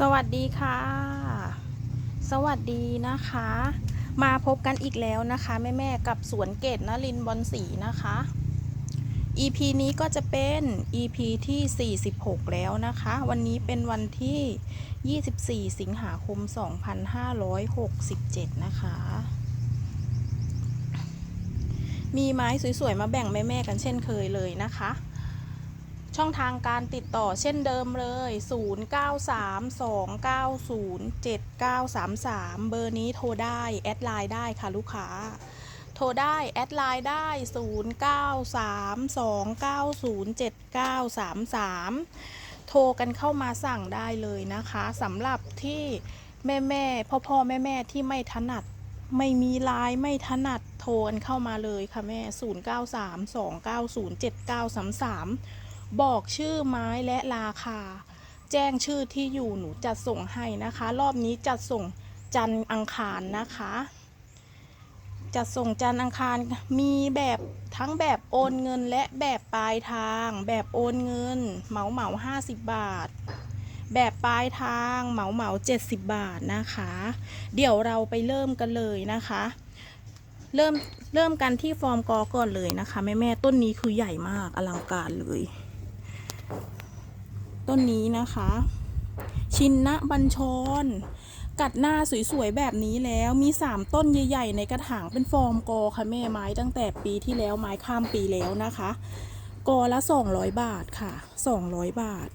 สวัสดีค่ะ สวัสดีนะคะ มาพบกันอีกแล้วนะคะแม่แม่กับสวนเกตนลินบอลสีนะคะ EP นี้ก็จะเป็น EP ที่ 46 แล้วนะคะ วันนี้เป็นวันที่ 24 สิงหาคม 2567 นะคะ มีไม้สวยๆ มาแบ่งแม่ ๆ กันเช่นเคยเลยนะคะ ช่องทางการติดต่อเช่นเดิมเลย 0932907933 เบอร์นี้โทรได้ แอดไลน์ได้ค่ะลูกค้า โทรได้ แอดไลน์ได้ 0932907933 โทรกันเข้ามาสั่งได้เลยนะคะสำหรับที่แม่แม่พ่อพ่อแม่แม่ที่ไม่ถนัดไม่มีไลน์ไม่ถนัดโทรกันเข้ามาเลยค่ะแม่ 0932907933 บอกชื่อไม้และราคา แจ้งชื่อที่อยู่หนูจัดส่งให้นะคะ รอบนี้จัดส่งจันอังคารนะคะ จัดส่งจันอังคารมีแบบทั้งแบบโอนเงินและแบบปลายทาง แบบโอนเงินเหมาเหมาห้าสิบบาท แบบปลายทางเหมาเหมาเจ็ดสิบบาทนะคะ เดี๋ยวเราไปเริ่มกันเลยนะคะเริ่มเริ่มกันที่ฟอร์มกอก่อนเลยนะคะ แม่แม่ต้นนี้คือใหญ่มากอลังการเลย ต้นนี้นะคะ ชินนะบัญชร กัดหน้าสวยๆแบบนี้แล้วมี 3 ต้นใหญ่ๆ ในกระถางเป็นฟอร์มกอค่ะแม่ไม้ตั้งแต่ปีที่แล้วไม้ข้ามปีแล้วนะคะ กอละ 200 บาทค่ะ 200 บาท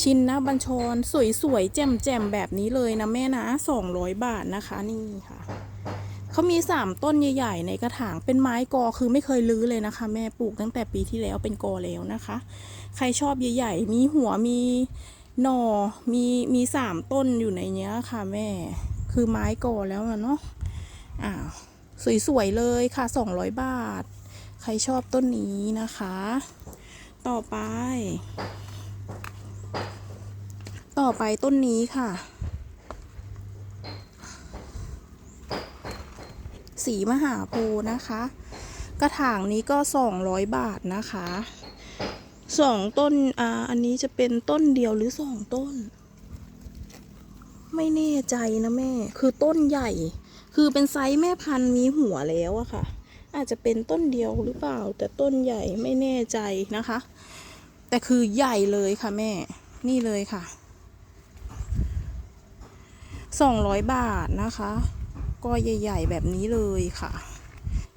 ชินนะบัญชรสวยๆแจ่มๆแบบนี้เลยนะแม่นะ 200 บาทนะคะนี่ค่ะ เขามี 3 ต้นใหญ่ ๆ ในกระถางเป็นไม้กอคือไม่เคยลื้อเลยนะคะ แม่ปลูกตั้งแต่ปีที่แล้วเป็นกอแล้วนะคะ ใครชอบใหญ่ ๆ มีหัวมีหน่อมีมีสามต้นอยู่ในเนี้ยค่ะแม่ คือไม้กอแล้วอะเนาะอ้าวสวยๆเลยค่ะ 200 บาท ใครชอบต้นนี้นะคะ ต่อไป ต่อไปต้นนี้ค่ะ สีมหาโพธิ์นะคะ กระถางนี้ก็ 200 บาทนะคะสองต้นอ่าอันนี้จะเป็นต้นเดียวหรือสองต้น ไม่แน่ใจนะแม่ คือต้นใหญ่ คือเป็นไซส์แม่พันธุ์มีหัวแล้วอะค่ะ อาจจะเป็นต้นเดียวหรือเปล่า แต่ต้นใหญ่ไม่แน่ใจนะคะ แต่คือใหญ่เลยค่ะแม่ นี่เลยค่ะสองร้อยบาทนะคะ ก็ใหญ่ๆแบบนี้เลยค่ะ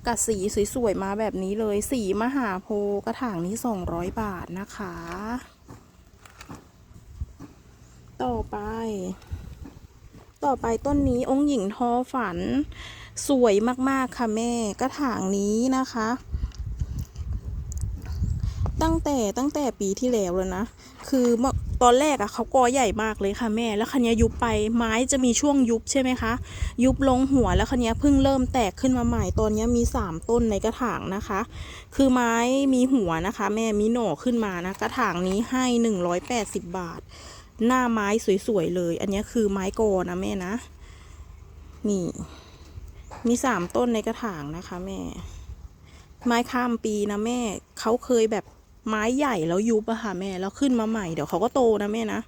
กัดสีสวยๆมาแบบนี้เลย สีมหาโพกระถางนี้ 200 บาทนะคะ ต่อไป ต่อไปต้นนี้องค์หญิงทอฝัน สวยมากๆค่ะแม่กระถางนี้นะคะ ตั้งแต่ตั้งแต่ปีที่แล้วแล้วนะ คือเมื่อ ตอนแรกอะเขากอใหญ่มากเลยค่ะแม่ แล้วคันนี้ยุบไปไม้จะมีช่วงยุบใช่ไหมคะ ยุบลงหัวแล้วคันนี้เพิ่งเริ่มแตกขึ้นมาใหม่ตอนนี้มี 3 ต้นในกระถางนะคะ คือไม้มีหัวนะคะ แม่มีหน่อขึ้นมานะกระถางนี้ให้ 180 บาท หน้าไม้สวยๆเลย อันนี้คือไม้กอนะแม่นะ นี่ มี 3 ต้นในกระถางนะคะ แม่ ไม้ข้ามปีนะแม่เขาเคยแบบ ไม้ใหญ่แล้วยุบอะค่ะแม่แล้วขึ้นมาใหม่เดี๋ยวเขาก็โตนะแม่นะ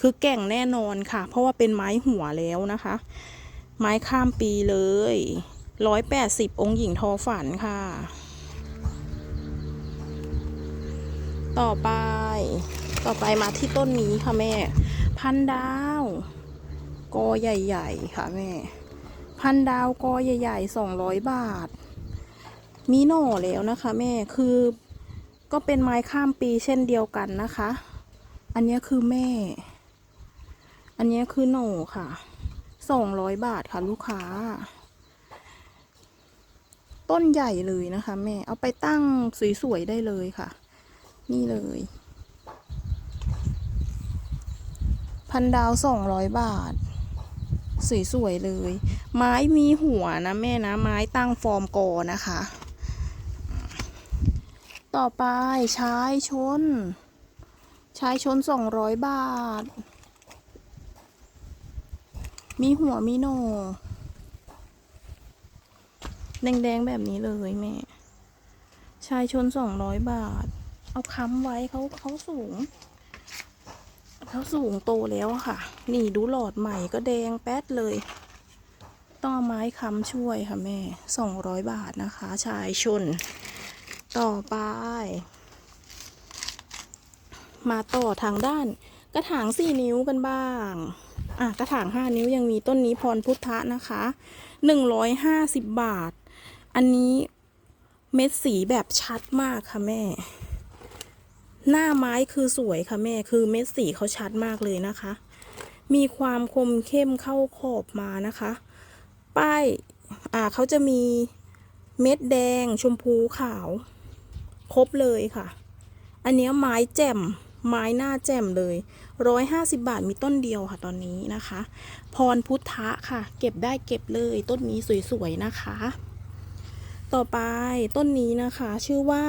คือแก่งแน่นอนค่ะ เพราะว่าเป็นไม้หัวแล้วนะคะ ไม้ข้ามปีเลยร้อยแปดสิบองค์หญิงทอฝันค่ะ ต่อไป ต่อไปมาที่ต้นนี้ค่ะแม่ พันดาวกอใหญ่ๆ ค่ะแม่ พันดาวกอใหญ่ๆสองร้อยบาท มีหน่อแล้วนะคะแม่คือ ก็เป็นไม้ข้ามปีเช่นเดียวกันนะคะ อันนี้คือแม่ อันนี้คือโหน่ค่ะสองร้อยบาทค่ะลูกค้า ต้นใหญ่เลยนะคะ แม่เอาไปตั้งสวยๆได้เลยค่ะ นี่เลย พันดาวสองร้อยบาทสวยๆเลย ไม้มีหัวนะแม่นะ ไม้ตั้งฟอร์มกอนะคะ ต่อไปชายชน ชายชนสองร้อยบาท มีหัวมีโหนแดงๆแบบนี้เลยแม่ ชายชนสองร้อยบาท เอาค้ำไว้เขาเขาสูงแล้วสูงโตแล้วค่ะ นี่ดูหลอดใหม่ก็แดงแป๊ดเลย ต้องเอาไม้ค้ำช่วยค่ะแม่สองร้อยบาทนะคะ ชายชน ต่อไป มาต่อทางด้าน กระถางสี่นิ้วกันบ้างอะกระถางห้านิ้วยังมีต้นนี้พรพุทธะนะคะหนึ่งร้อยห้าสิบบาท อันนี้เม็ดสีแบบชัดมากค่ะแม่ หน้าไม้คือสวยค่ะแม่คือเม็ดสีเขาชัดมากเลยนะคะ มีความคมเข้มเข้าขอบมานะคะ ป้ายอ่าเขาจะมีเม็ดแดงชมพูขาว ครบเลยค่ะ อันนี้ไม้แจ่มไม้หน้าแจ่มเลยร้อยห้าสิบาทมีต้นเดียวค่ะตอนนี้นะคะ พรพุทธะค่ะ เก็บได้เก็บเลย ต้นนี้สวยๆนะคะ ต่อไปต้นนี้นะคะ ชื่อว่า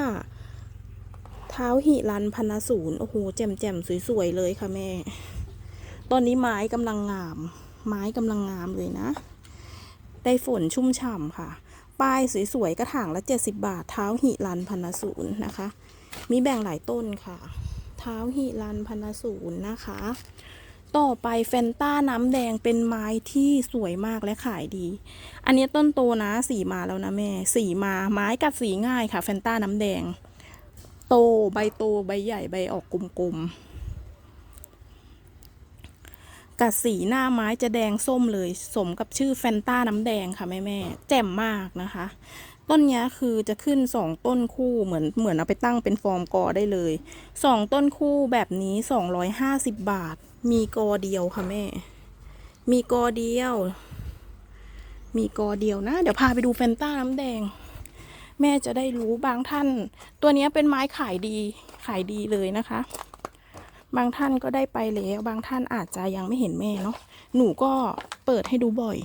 เท้าหิรันพันศูนย์โอ้โหแจ่มแจ่มๆสวยๆเลยค่ะแม่ ตอนนี้ไม้กำลังงาม ไม้กำลังงามเลยนะ ได้ฝนชุ่มฉ่ำค่ะ ป้ายสวยๆ กระถางละ 70 บาท เท้าหิรันพันศูนย์นะคะ มีแบ่งหลายต้นค่ะ เท้าหิรันพันศูนย์นะคะ ต่อไปแฟนต้าน้ำแดงเป็นไม้ที่สวยมากและขายดี อันนี้ต้นโตนะสีมาแล้วนะแม่ สีมาไม้กัดสีง่ายค่ะ แฟนต้าน้ำแดง โตใบโตใบใหญ่ใบออกกลมๆ กัดสีหน้าไม้จะแดงส้มเลย สมกับชื่อแฟนต้าน้ำแดงค่ะแม่แม่แจ่มมากนะคะ ต้นนี้คือจะขึ้นสองต้นคู่เหมือนเหมือนเอาไปตั้งเป็นฟอร์มกอได้เลยสองต้นคู่แบบนี้สองร้อยห้าสิบบาท มีกอเดียวค่ะแม่ มีกอเดียว มีกอเดียวนะ เดี๋ยวพาไปดูแฟนต้าน้ำแดงแม่จะได้รู้บางท่าน ตัวนี้เป็นไม้ขายดีขายดีเลยนะคะ บางท่านก็ได้ไปแล้ว บางท่านอาจจะยังไม่เห็นแม่เนาะหนูก็เปิดให้ดูบ่อย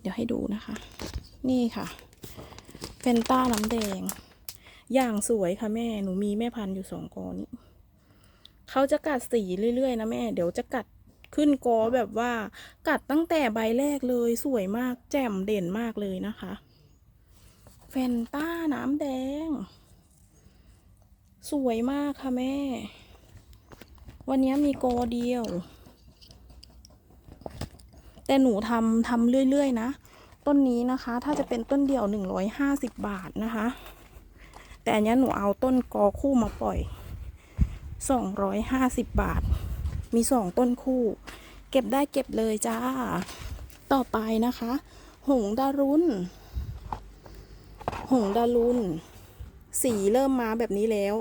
เดี๋ยวให้ดูนะคะ นี่ค่ะเฟนต้าน้ำแดง อย่างสวยค่ะแม่หนูมีแม่พันธุ์อยู่สองกอนี้เขาจะกัดสีเรื่อยๆนะแม่ เดี๋ยวจะกัดขึ้นกอแบบว่า กัดตั้งแต่ใบแรกเลยสวยมากแจ่มเด่นมากเลยนะคะเฟนต้าน้ำแดง สวยมากค่ะแม่ วันนี้มีกอเดียว แต่หนูทำทำเรื่อยๆนะ ต้นนี้นะคะ ถ้าจะเป็นต้นเดี่ยวหนึ่งร้อยห้าสิบบาทนะคะ แต่อันนี้หนูเอาต้นกอคู่มาปล่อยสองร้อยห้าสิบบาท มีสองต้นคู่ เก็บได้เก็บเลยจ้า ต่อไปนะคะ หงดารุนหงดารุนสีเริ่มมาแบบนี้แล้ว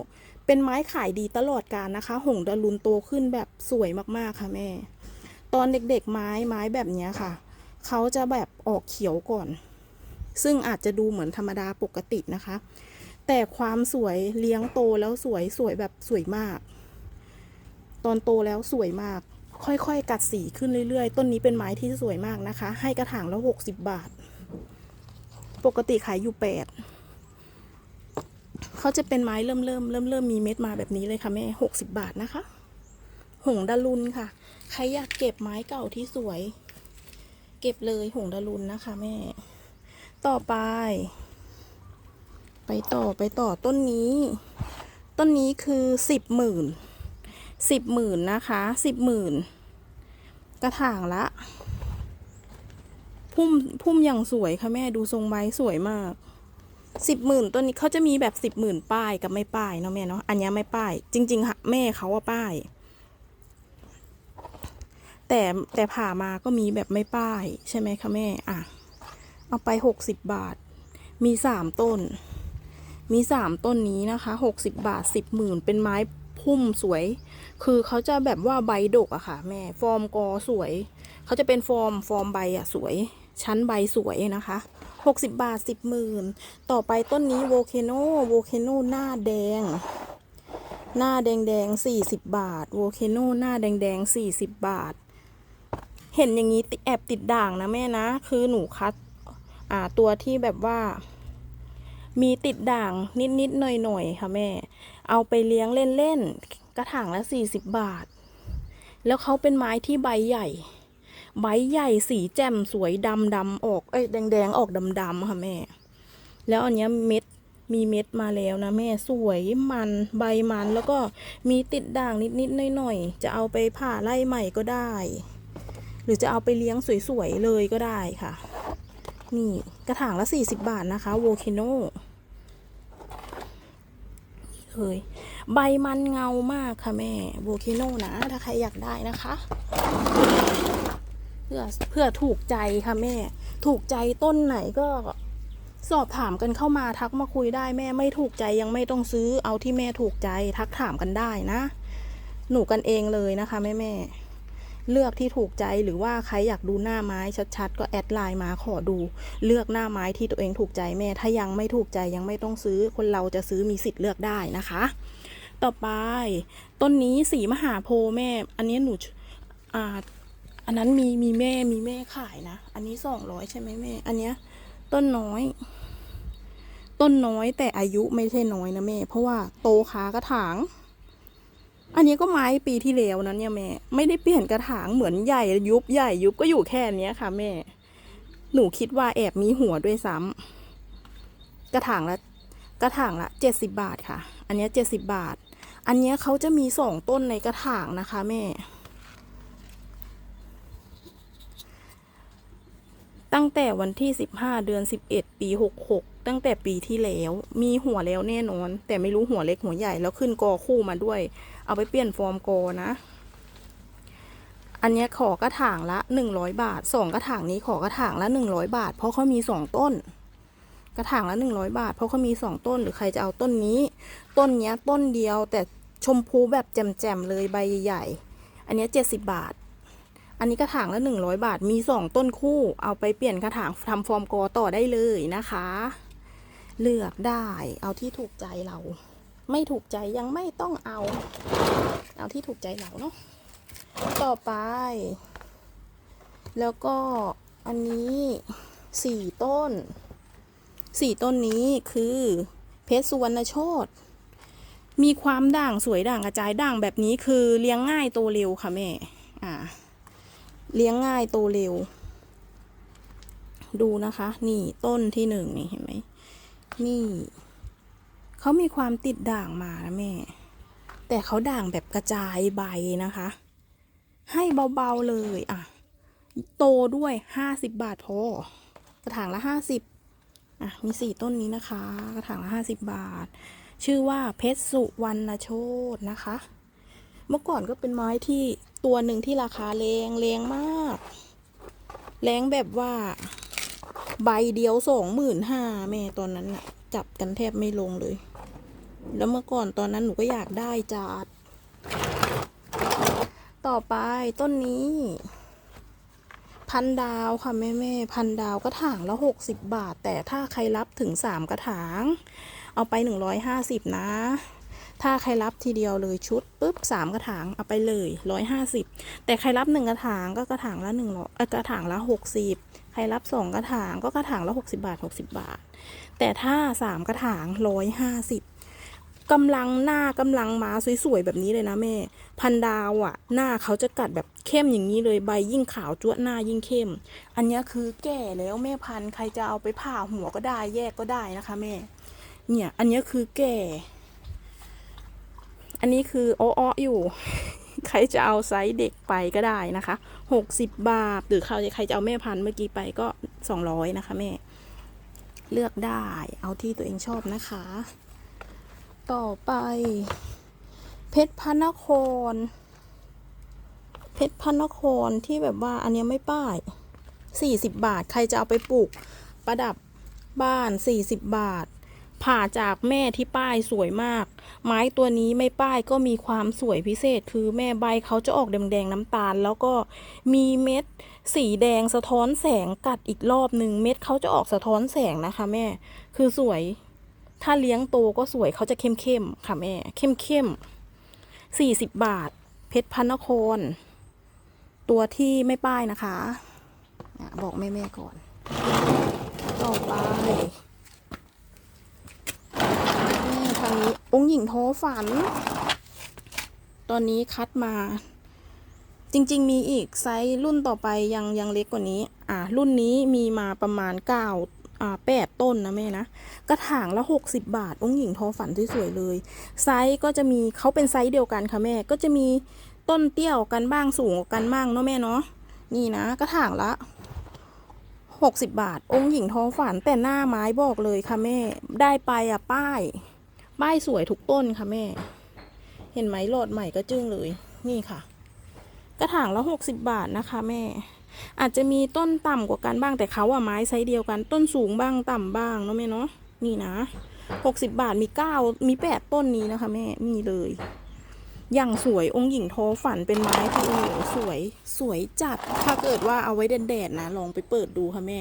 เป็นไม้ขายดีตลอดการนะคะ หงดารุนโตขึ้นแบบสวยมากๆค่ะแม่ ตอนเด็กๆไม้ไม้แบบนี้ค่ะ เขาจะแบบออกเขียวก่อน ซึ่งอาจจะดูเหมือนธรรมดาปกตินะคะ แต่ความสวยเลี้ยงโตแล้วสวยสวยแบบสวยมาก ตอนโตแล้วสวยมาก ค่อยๆ กัดสีขึ้นเรื่อยๆ ต้นนี้เป็นไม้ที่สวยมากนะคะ ให้กระถางละหกสิบบาท ปกติขายอยู่แปด เขาจะเป็นไม้เริ่มเริ่มเริ่มเริ่มมีเม็ดมาแบบนี้เลยค่ะแม่หกสิบบาทนะคะ หงดารุนค่ะ ใครอยากเก็บไม้เก่าที่สวย เก็บเลยหงดารุนนะคะแม่ ต่อไป ไปต่อไปต่อต้นนี้ ต้นนี้คือสิบหมื่นสิบหมื่นนะคะสิบหมื่นกระถางละพุ่มพุ่มอย่างสวยค่ะแม่ดูทรงใบสวยมาก สิบหมื่นต้นนี้เขาจะมีแบบสิบหมื่นป้ายกับไม่ป้ายเนาะแม่เนาะอันนี้ไม่ป้าย จริง ๆ ค่ะ แม่เขาว่าป้าย แต่แต่ผ่ามาก็มีแบบไม่ป้าย ใช่ไหมคะแม่อะเอาไปหกสิบบาท มีสามต้น มีสามต้นนี้นะคะหกสิบบาทสิบหมื่นเป็นไม้พุ่มสวย คือเขาจะแบบว่าใบดกอะค่ะ แม่ฟอร์มกอสวย เขาจะเป็นฟอร์มฟอร์มใบอะสวย ชั้นใบสวยนะคะ หกสิบบาทสิบหมื่นต่อไปต้นนี้โวเคโนโวเคโนหน้าแดง หน้าแดงแดงสี่สิบบาทโวเคโนหน้าแดงแดงสี่สิบบาท เห็นอย่างนี้แอบติดด่างนะแม่นะ คือหนูคัดอ่าตัวที่แบบว่า มีติดด่างนิดนิดๆหน่อยหน่อยๆค่ะแม่ เอาไปเลี้ยงเล่นๆกระถางละสี่สิบบาท แล้วเขาเป็นไม้ที่ใบใหญ่ ใบใหญ่สีแจ่มสวยดำดำออก เอ้ยแดงแดงออกดำดำค่ะแม่ แล้วอันเนี้ยเม็ดมีเม็ดมาแล้วนะแม่สวยมันใบมันแล้วก็มีติดด่างนิดๆหน่อยๆจะเอาไปผ่าไล่ใหม่ก็ได้ หรือจะเอาไปเลี้ยงสวยๆเลยก็ได้ค่ะ นี่กระถางละ 40 บาทนะคะโวเคโนเลยใบมันเงามากค่ะแม่โวเคโนนะ ถ้าใครอยากได้นะคะ พื่อเพื่อถูกใจค่ะแม่ ถูกใจต้นไหนก็สอบถามกันเข้ามาทักมาคุยได้แม่ไม่ถูกใจยังไม่ต้องซื้อเอาที่แม่ถูกใจทักถามกันได้นะ หนูกันเองเลยนะคะแม่แม่ๆเลือกที่ถูกใจหรือว่าใครอยากดูหน้าไม้ชัดๆ ก็แอดไลน์มาขอดู เลือกหน้าไม้ที่ตัวเองถูกใจแม่ ถ้ายังไม่ถูกใจยังไม่ต้องซื้อคนเราจะซื้อมีสิทธิ์เลือกได้นะคะ ต่อไป ต้นนี้สีมหาโพแม่ อันนี้หนูอ่า อันนั้นมีมีแม่มีแม่ขายนะ อันนี้สองร้อยใช่ไหมแม่ อันเนี้ย ต้นน้อย ต้นน้อยแต่อายุไม่ใช่น้อยนะแม่ เพราะว่าโตขากระถาง อันนี้ก็ไม้ปีที่แล้วนั้นเนี่ยแม่ไม่ได้เปลี่ยนกระถางเหมือนใหญ่ยุบใหญ่ยุบก็อยู่แค่เนี้ยค่ะ แม่ หนูคิดว่าแอบมีหัวด้วยซ้ำกระถางละกระถางละเจ็ดสิบาทค่ะ อันนี้เจ็ดสิบาท อันนี้เขาจะมีสองต้นในกระถางนะคะ แม่ ตั้งแต่วันที่ 15 เดือน 11 ปี 66 ตั้งแต่ปีที่แล้ว มีหัวแล้วแน่นอน แต่ไม่รู้หัวเล็กหัวใหญ่แล้วขึ้นกอคู่มาด้วย เอาไปเปลี่ยนฟอร์มกอนะ อันนี้ขอกระถางละ 100 บาทสองกระถางนี้ขอกระถางละ 100 บาท เพราะเขามีสองต้น กระถางละ 100 บาท เพราะเขามีสองต้นหรือใครจะเอาต้นนี้ ต้นนี้ต้นเดียวแต่ชมพูแบบแจ่มๆเลยใบใหญ่ๆอันนี้ 70 บาท อันนี้กระถางละหนึ่งร้อยบาท มีสองต้นคู่ เอาไปเปลี่ยนกระถางทำฟอร์มกอต่อได้เลยนะคะ เลือกได้ เอาที่ถูกใจเรา ไม่ถูกใจยังไม่ต้องเอา เอาที่ถูกใจเราเนาะ ต่อไป แล้วก็อันนี้สี่ต้น สี่ต้นนี้คือเพชรสุวรรณโชตมีความด่างสวยด่างกระจายด่างแบบนี้คือเลี้ยงง่ายโตเร็วค่ะแม่ อ่า เลี้ยงง่ายโตเร็ว ดูนะคะ นี่ต้นที่หนึ่งนี่เห็นไหม นี่เขามีความติดด่างมานะแม่ แต่เขาด่างแบบกระจายใบนะคะ ให้เบาๆเลยอะ โตด้วยห้าสิบบาทพอกระถางละห้าสิบอะ มีสี่ต้นนี้นะคะ กระถางละห้าสิบบาท ชื่อว่าเพชรสุวรรณโชตนะคะ เมื่อก่อนก็เป็นไม้ที่ ตัวหนึ่งที่ราคาแรงแรงมาก แรงแบบว่า ใบเดียวสองหมื่นห้าแม่ตอนนั้นอะจับกันแทบไม่ลงเลย แล้วเมื่อก่อนตอนนั้นหนูก็อยากได้จัดต่อไปต้นนี้ พันดาวค่ะแม่แม่พันดาวก็ถางละหกสิบบาท แต่ถ้าใครรับถึงสามกระถาง เอาไปหนึ่งร้อยห้าสิบนะ ถ้าใครรับทีเดียวเลยชุดปุ๊บสามกระถางเอาไปเลยร้อยห้าสิบแต่ใครรับหนึ่งกระถางก็กระถางละหนึ่งร้อยกระถางละหกสิบใครรับสองกระถางก็กระถางละหกสิบาทหกสิบาท แต่ถ้าสามกระถางร้อยห้าสิบกำลังหน้ากำลังมาสวยๆแบบนี้เลยนะแม่ พันดาวอะ่ะ หน้าเขาจะกัดแบบเข้มอย่างนี้เลยใบยิ่งขาวจ้วหน้ายิ่งเข้ม อันนี้คือแก่แล้วแม่พันใครจะเอาไปผ่าหัวก็ได้แยกก็ได้นะคะแม่ เนี่ยอันนี้คือแก่ อันนี้คืออ้ออยู่ ใครจะเอาไซส์เด็กไปก็ได้นะคะหกสิบบาท หรือใครใครจะเอาแม่พันธุ์เมื่อกี้ไปก็สองร้อยนะคะแม่ เลือกได้ เอาที่ตัวเองชอบนะคะ ต่อไป เพชรพระนคร เพชรพระนครที่แบบว่าอันนี้ไม่ป้ายสี่สิบบาท ใครจะเอาไปปลูกประดับบ้านสี่สิบบาท ผ่าจากแม่ที่ป้ายสวยมาก ไม้ตัวนี้ไม่ป้ายก็มีความสวยพิเศษ คือแม่ใบเขาจะออกแดงๆน้ำตาล แล้วก็มีเม็ดสีแดงสะท้อนแสงกัดอีกรอบหนึ่งเม็ดเขาจะออกสะท้อนแสงนะคะแม่ คือสวย ถ้าเลี้ยงโตก็สวยเขาจะเข้มๆค่ะแม่ เข้มๆสี่สิบบาท เพชรพันนคร ตัวที่ไม่ป้ายนะคะอะบอกแม่ๆก่อน ต่อไปแม่ทาง นี้องค์หญิงโทฝัน ตอนนี้คัดมา จริงๆ มีอีกไซส์รุ่นต่อไปยังยังเล็กกว่านี้ อะรุ่นนี้มีมาประมาณเก้าอ่าแปดต้นนะแม่นะ กระถางละ60บาท องค์หญิงทอฝันสวยๆเลย ไซส์ก็จะมีเขาเป็นไซส์เดียวกันค่ะแม่ ก็จะมีต้นเตี้ยวกันบ้างสูงกันบ้างเนาะแม่เนาะ นี่นะ กระถางละ60 บาท องค์หญิงทอฝันแต่หน้าไม้บอกเลยค่ะแม่ ได้ไปอะป้าย ป้ายสวยทุกต้นค่ะแม่ เห็นไหมโหลดใหม่ก็จึ้งเลย นี่ค่ะ กระถางละ60บบาทนะคะ แม่ อาจจะมีต้นต่ำกว่ากันบ้างแต่เขาอะไม้ไซส์เดียวกัน ต้นสูงบ้างต่ำบ้างเนาะแม่เนาะ นี่นะหกสิบาทมีเก้ามีแปดต้นนี้นะคะ แม่ มีเลยอย่างสวยองค์หญิงโทฝันเป็นไม้ที่โอ้โหสวยสวยจัด ถ้าเกิดว่าเอาไว้แดดๆนะ ลองไปเปิดดูค่ะแม่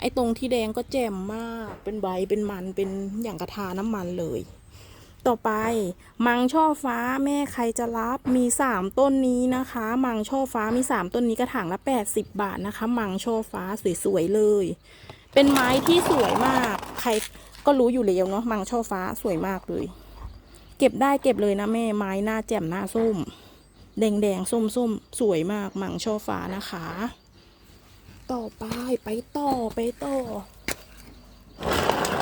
ไอ้ตรงที่แดงก็แจ่มมากเป็นใบเป็นมันเป็นอย่างกระทาน้ำมันเลย ต่อไป มังช่อฟ้าแม่ใครจะรับมีสามต้นนี้นะคะ มังช่อฟ้ามีสามต้นนี้กระถางละแปดสิบบาทนะคะ มังช่อฟ้าสวยๆเลย เป็นไม้ที่สวยมาก ใครก็รู้อยู่แล้วเนาะมังช่อฟ้าสวยมากเลย เก็บได้เก็บเลยนะแม่ไม้หน้าแจ่มหน้าส้ม แดงแดงๆส้มส้มสวยมากมังช่อฟ้านะคะ ต่อไปไปต่อไปต่อ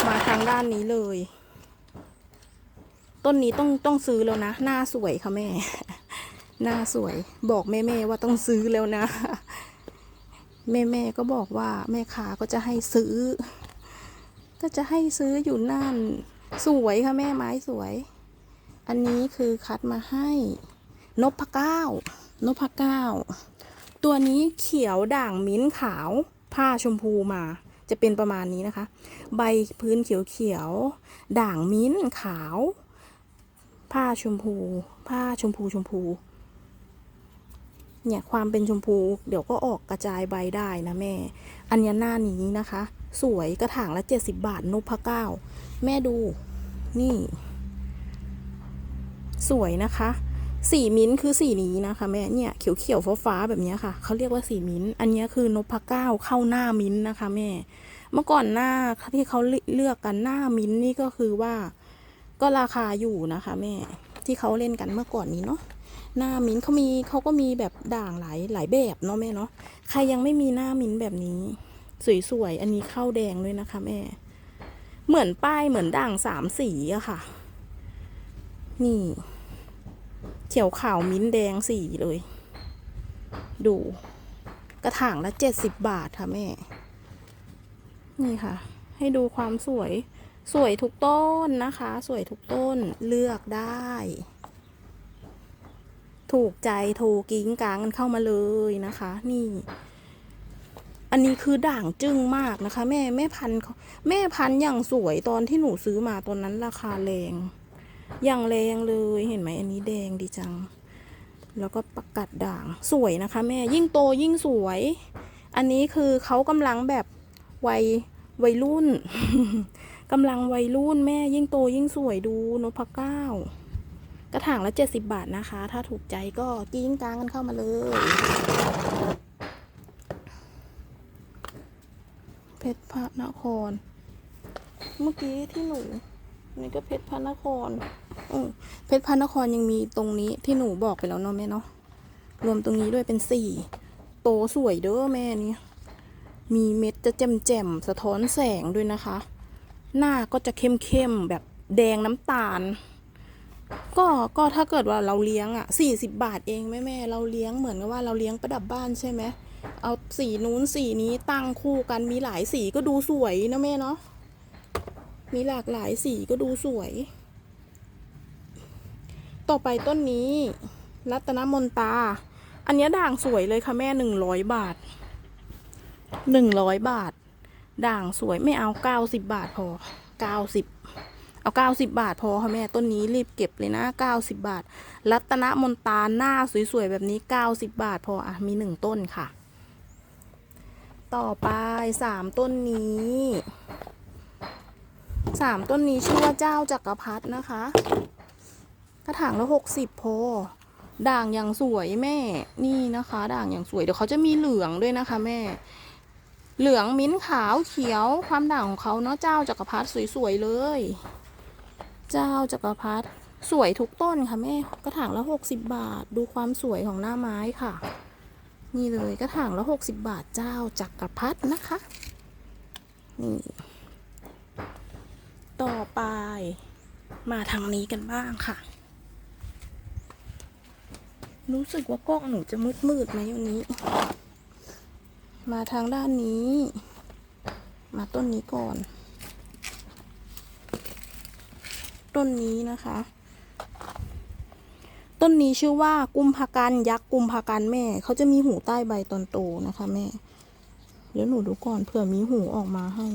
มาทางด้านนี้เลย ต้นนี้ต้องต้องซื้อแล้วนะ หน้าสวยค่ะแม่ หน้าสวย บอกแม่แม่ๆว่าต้องซื้อแล้วนะ แม่แม่ๆก็บอกว่าแม่ค้าก็จะให้ซื้อ ก็จะให้ซื้ออยู่นั่น สวยค่ะแม่ไม้สวย อันนี้คือคัดมาให้นพเก้านพเก้าตัวนี้เขียวด่างมิ้นขาว ผ้าชมพูมา จะเป็นประมาณนี้นะคะ ใบพื้นเขียวเขียวๆด่างมิ้นขาว ผ้าชมพู ผ้าชมพูชมพู เนี่ยความเป็นชมพู เดี๋ยวก็ออกกระจายใบได้นะแม่ อันเนี้ยหน้านี้นะคะ สวยกระถางละ70บบาทนพเก้า แม่ดู นี่ สวยนะคะ สีมิ้นคือสีนี้นะคะแม่ เนี่ยเขียวเขียวฟ้าฟ้าแบบเนี้ยค่ะ เขาเรียกว่าสีมิ้น อันเนี้ยคือนพเก้าเข้าหน้ามิ้นนะคะแม่ เมื่อก่อนหน้าที่เขาเลือกกันหน้ามิ้นนี่ก็คือว่า ก็ราคาอยู่นะคะแม่ที่เขาเล่นกันเมื่อก่อนนี้เนาะหน้ามิ้นเขามีเขาก็มีแบบด่างหลายหลายแบบเนาะแม่เนาะใครยังไม่มีหน้ามิ้นแบบนี้ สวยๆอันนี้เข้าแดงด้วยนะคะแม่ เหมือนป้ายเหมือนด่างสามสีอะค่ะ นี่ เขียวขาวมิ้นแดงสีเลย ดู กระถางละเจ็ดสิบบาทค่ะแม่ นี่ค่ะ ให้ดูความสวย สวยทุกต้นนะคะ สวยทุกต้นเลือกได้ ถูกใจโทรกิ้งกลางกันเข้ามาเลยนะคะ นี่ อันนี้คือด่างจึ้งมากนะคะ แม่แม่พันธุ์แม่พันธุ์อย่างสวยตอนที่หนูซื้อมาตอนนั้นราคาแรงอย่างแรงเลยเห็นไหมอันนี้แดงดีจัง แล้วก็ประกัดด่างสวยนะคะ แม่ยิ่งโตยิ่งสวย อันนี้คือเขากำลังแบบวัยวัยรุ่น กำลังวัยรุ่นแม่ยิ่งโตยิ่งสวยดูนพเก้ากระถางละ70บาทนะคะ ถ้าถูกใจก็กิ้งกลางกันเข้ามาเลย เพชรพระนคร เมื่อกี้ที่หนูนี่ก็เพชรพระนครออเพชรพระนครยังมีตรงนี้ที่หนูบอกไปแล้วเนาะแม่เนาะรวมตรงนี้ด้วยเป็นสี่โตสวยเด้อแม่นี่มีเม็ดจะแจ่มแจ่มๆสะท้อนแสงด้วยนะคะ หน้าก็จะเข้มๆแบบแดงน้ำตาล ก็ก็ถ้าเกิดว่าเราเลี้ยงอะสี่สิบบาทเองแม่แม่เราเลี้ยงเหมือนกับว่าเราเลี้ยงประดับบ้านใช่ไหมเอาสีนู้นสีนี้ตั้งคู่กันมีหลายสีก็ดูสวยนะแม่เนาะมีหลากหลายสีก็ดูสวย ต่อไปต้นนี้ รัตนมนตา อันนี้ด่างสวยเลยค่ะแม่หนึ่งร้อยบาทหนึ่งร้อยบาท ด่างสวยไม่เอาเก้าสิบบาทพอเก้าสิบเอาเก้าสิบบาทพอค่ะแม่ต้นนี้รีบเก็บเลยนะเก้าสิบบาท รัตนมนตาหน้าสวยๆแบบนี้เก้าสิบบาทพออะมีหนึ่งต้นค่ะ ต่อไปสามต้นนี้สามต้นนี้ชื่อว่าเจ้าจักรพรรดินะคะ กระถางละหกสิบพอด่างอย่างสวยแม่นี่นะคะ ด่างอย่างสวยเดี๋ยวเขาจะมีเหลืองด้วยนะคะแม่ เหลืองมิ้นขาวเขียวความด่างของเขาเนาะเจ้าจักรพรรดิสวยๆเลย เจ้าจักรพรรดิสวยทุกต้นค่ะแม่กระถางละหกสิบบาท ดูความสวยของหน้าไม้ค่ะ นี่เลยกระถางละหกสิบบาทเจ้าจักรพรรดินะคะ นี่ ต่อไป มาทางนี้กันบ้างค่ะ รู้สึกว่ากล้องหนูจะมืดมืดๆไหมวันนี้ มาทางด้านนี้ มาต้นนี้ก่อน ต้นนี้นะคะ ต้นนี้ชื่อว่ากุมภากันยักษ์กุมภากันแม่ เขาจะมีหูใต้ใบตอนโตนะคะแม่ เดี๋ยวหนูดูก่อนเผื่อมีหูออกมาให้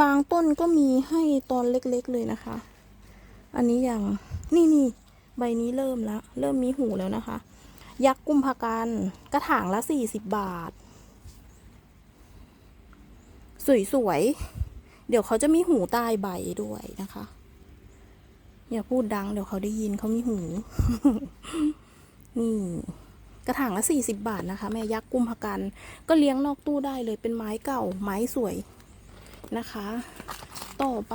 บางต้นก็มีให้ตอนเล็กๆเลยนะคะ อันนี้ยังนี่นี่ใบนี้เริ่มแล้ว เริ่มมีหูแล้วนะคะ ยักษ์กุมภากันกระถางละสี่สิบบาท สวยๆ เดี๋ยวเขาจะมีหูใต้ใบด้วยนะคะ อย่าพูดดัง เดี๋ยวเขาได้ยินเขามีหู นี่ กระถางละสี่สิบบาทนะคะ แม่ยักษ์กุมภกัน ก็เลี้ยงนอกตู้ได้เลยเป็นไม้เก่า ไม้สวยนะคะ ต่อไป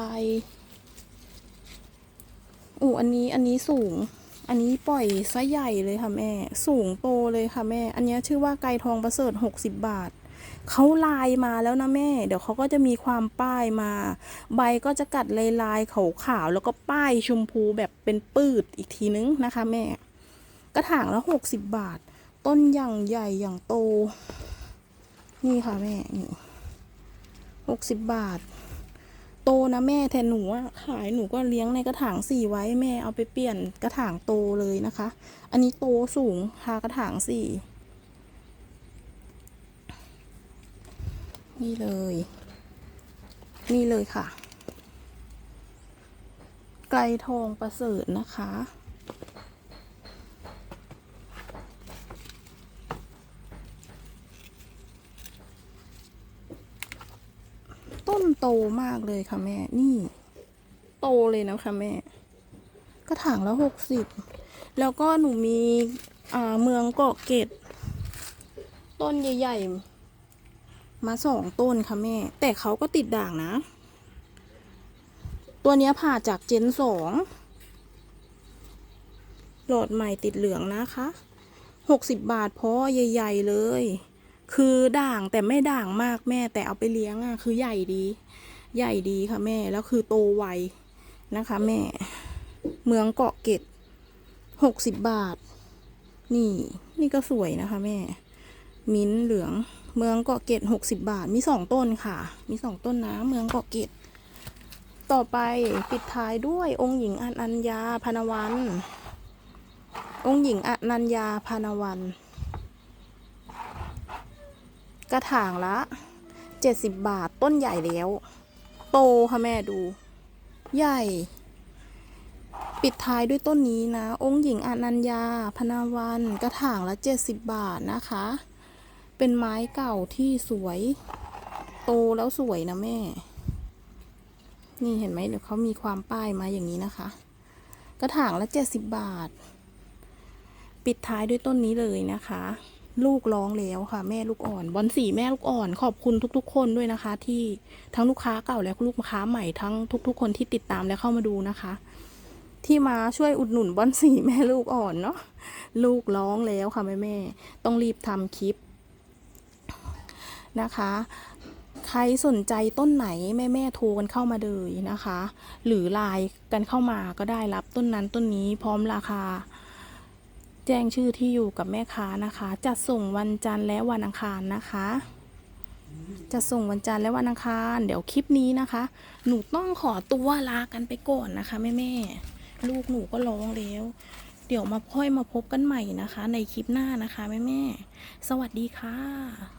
อู้อันนี้อันนี้สูง อันนี้ปล่อยซะใหญ่เลยค่ะแม่ สูงโตเลยค่ะแม่ อันนี้ชื่อว่าไก่ทองประเสริฐหกสิบบาท เขาลายมาแล้วนะแม่ เดี๋ยวเขาก็จะมีความป้ายมา ใบก็จะกัดลายลายๆขาวๆแล้วก็ป้ายชมพูแบบเป็นปืดอีกทีนึงนะคะ แม่ กระถางละหกสิบบาท ต้นอย่างใหญ่อย่างโต นี่ค่ะแม่นี่หกสิบบาท โตนะแม่แทนหนูอะขายหนูก็เลี้ยงในกระถางสี่ไว้แม่เอาไปเปลี่ยนกระถางโตเลยนะคะ อันนี้โตสูงพากระถางสี่ นี่เลย นี่เลยค่ะ ไกลทองประเสริฐนะคะ ต้นโตมากเลยค่ะแม่ นี่ โตเลยนะคะแม่ กระถางละหกสิบ แล้วก็หนูมีเมืองเกาะเกร็ดต้นใหญ่ ๆ มาสองต้นค่ะแม่ แต่เขาก็ติดด่างนะ ตัวนี้ผ่าจากเจนสองหลอดใหม่ติดเหลืองนะคะหกสิบบาทเพราะใหญ่ ๆเลย คือด่างแต่ไม่ด่างมากแม่แต่เอาไปเลี้ยงอะ คือใหญ่ดี ใหญ่ดีค่ะแม่ แล้วคือโตไวนะคะแม่ เมืองเกาะเกร็ดหกสิบบาท นี่ นี่ก็สวยนะคะแม่ มิ้นท์เหลือง เมืองเกาะเกร็ดหกสิบบาท มีสองต้นค่ะ มีสองต้นนะ เมืองเกาะเกร็ดต่อไปปิดท้ายด้วยองค์หญิงอนัญญาพานวัน องค์หญิงอนัญญาพานวัน กระถางละเจ็ดสิบบาทต้นใหญ่แล้ว โตค่ะแม่ดู ใหญ่ ปิดท้ายด้วยต้นนี้นะ องค์หญิงอนัญญาพนาวัน กระถางละเจ็ดสิบบาทนะคะ เป็นไม้เก่าที่สวย โตแล้วสวยนะแม่ นี่เห็นไหมเดี๋ยวเขามีความป้ายมาอย่างนี้นะคะ กระถางละเจ็ดสิบบาท ปิดท้ายด้วยต้นนี้เลยนะคะ ลูกร้องแล้วค่ะ แม่ลูกอ่อน บอลสีแม่ลูกอ่อน ขอบคุณทุกๆ คนด้วยนะคะ ที่ทั้งลูกค้าเก่าและลูกค้าใหม่ทั้งทุก ๆ คนที่ติดตามและเข้ามาดูนะคะ ที่มาช่วยอุดหนุนบอลสีแม่ลูกอ่อนเนาะลูกร้องแล้วค่ะแม่แม่ต้องรีบทำคลิป นะคะใครสนใจต้นไหนแม่แม่ๆโทรกันเข้ามาเลยนะคะ หรือไลน์กันเข้ามาก็ได้รับต้นนั้นต้นนี้พร้อมราคา แจ้งชื่อที่อยู่กับแม่ค้านะคะ จัดส่งวันจันทร์และวันอังคารนะคะจะส่งวันจันทร์และวันอังคาร เดี๋ยวคลิปนี้นะคะ หนูต้องขอตัวลากันไปก่อนนะคะแม่แม่ๆลูกหนูก็ร้องแล้ว เดี๋ยวมาค่อยมาพบกันใหม่นะคะ ในคลิปหน้านะคะแม่แม่ๆสวัสดีค่ะ